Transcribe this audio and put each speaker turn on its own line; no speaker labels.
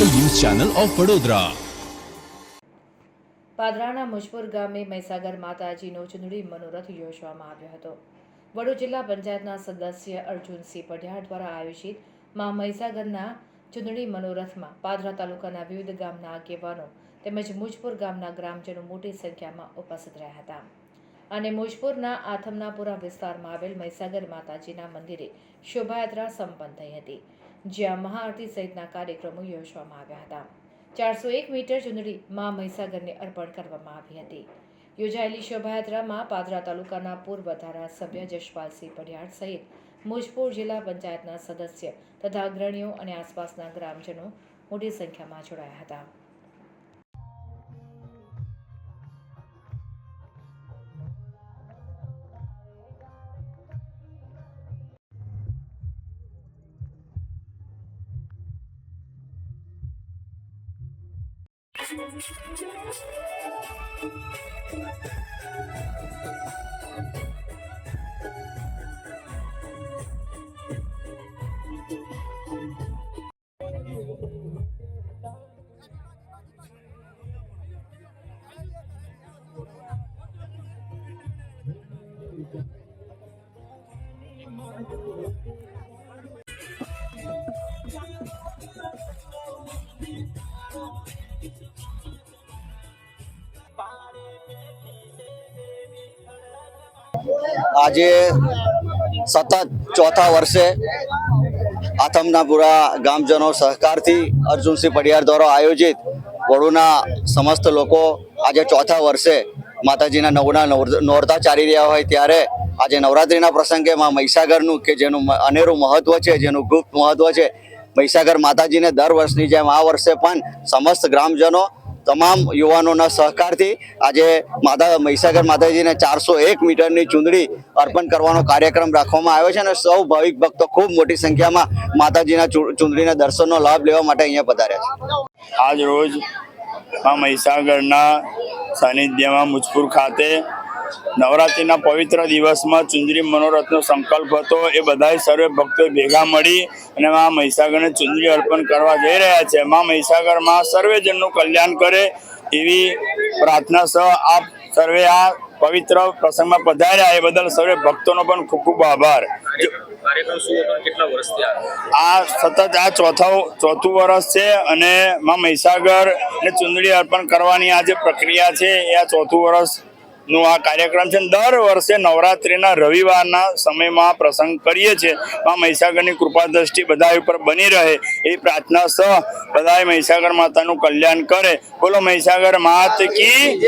Channel of Vadodara.
પાદરાના Mujpur ગામે મહીસાગર માતાજીનો ચૂંદડી મનોરથ યોજવામાં આવ્યો હતો. વડોદ જિલ્લા પંચાયતના સદસ્ય અર્જુનસિંહ પઢિયાર દ્વારા આયોજિત મા મહીસાગરના ચૂંદડી મનોરથમાં પાદરા તાલુકાના વિવિધ ગામના આગેવાનો તેમજ મુજપુર ગામના ગ્રામજનો મોટી સંખ્યામાં ઉપસ્થિત રહ્યા હતા. અને મુજપુરના આથમનાપુરા વિસ્તારમાં આવેલ મહીસાગર માતાજીના મંદિરે શોભાયાત્રા સંપન્ન થઈ હતી. જ્યાં મહાઆરતી સહિતના કાર્યક્રમો યોજવામાં આવ્યા હતા. ચારસો એક મીટર ચૂંદડી મા મહીસાગરને અર્પણ કરવામાં આવી હતી. યોજાયેલી શોભાયાત્રામાં પાદરા તાલુકાના પૂર્વ ધારાસભ્ય જશપાલસિંહ પઢિયાર સહિત મુજપુર જિલ્લા પંચાયતના સદસ્ય તથા અગ્રણીઓ અને આસપાસના ગ્રામજનો મોટી સંખ્યામાં જોડાયા હતા. Thank you.
આજે સતત ચોથા વર્ષે આથમનાપુરા ગામજનો સહકારથી અર્જુનસિંહ પડિયાર દ્વારા આયોજિત વડુના સમસ્ત લોકો આજે ચોથા વર્ષે માતાજીના નવના નોરતા ચાલી રહ્યા હોય ત્યારે આજે નવરાત્રિના પ્રસંગે માં મહીસાગરનું કે જેનું અનેરું મહત્વ છે, જેનું ગુપ્ત મહત્વ છે, મહીસાગર માતાજીને દર વર્ષની જેમ આ વર્ષે પણ સમસ્ત ગ્રામજનો તમામ યુવાનોના સહકારથી આજે માતા મહીસાગર માતાજીને ચારસો એક મીટરની ચૂંદડી અર્પણ કરવાનો કાર્યક્રમ રાખવામાં આવ્યો છે અને સૌ ભાવિક ભક્તો ખૂબ મોટી સંખ્યામાં માતાજીના ચૂંદડીના દર્શનનો લાભ લેવા માટે અહીંયા પધાર્યા છે.
આજ રોજ મહીસાગરના સાનિધ્યમાં મુજપુર ખાતે નવરાત્રિના પવિત્ર દિવસમાં ચુંદરી મનોરથનો સંકલ્પ હતો. એ બધાય સર્વે ભક્તો ભેગા મળી અને મા મહીસાગરને ચુંદરી અર્પણ કરવા જઈ રહ્યા છે. મા મહીસાગરમાં સર્વેજનનું કલ્યાણ કરે એવી પ્રાર્થના સહ આપ સર્વે આ પવિત્ર પ્રસંગમાં પધાર્યા. એ બદલ સર્વે ભક્તોનો પણ ખૂબ ખૂબ આભાર.
આ
સતત આ ચોથા ચોથું વર્ષ છે અને મા મહીસાગર ને ચુંદડી અર્પણ કરવાની આ જે પ્રક્રિયા છે એ આ ચોથું વર્ષ નું આ કાર્યક્રમ છે. દર વર્ષે નવરાત્રિના રવિવારના સમયમાં પ્રસંગ કરીએ છીએ. માં મહીસાગરની કૃપા દ્રષ્ટિ બધા ઉપર બની રહે. એ પ્રાર્થના સહ બધાએ મહીસાગર માતાનું કલ્યાણ કરે. બોલો મહીસાગર માત કી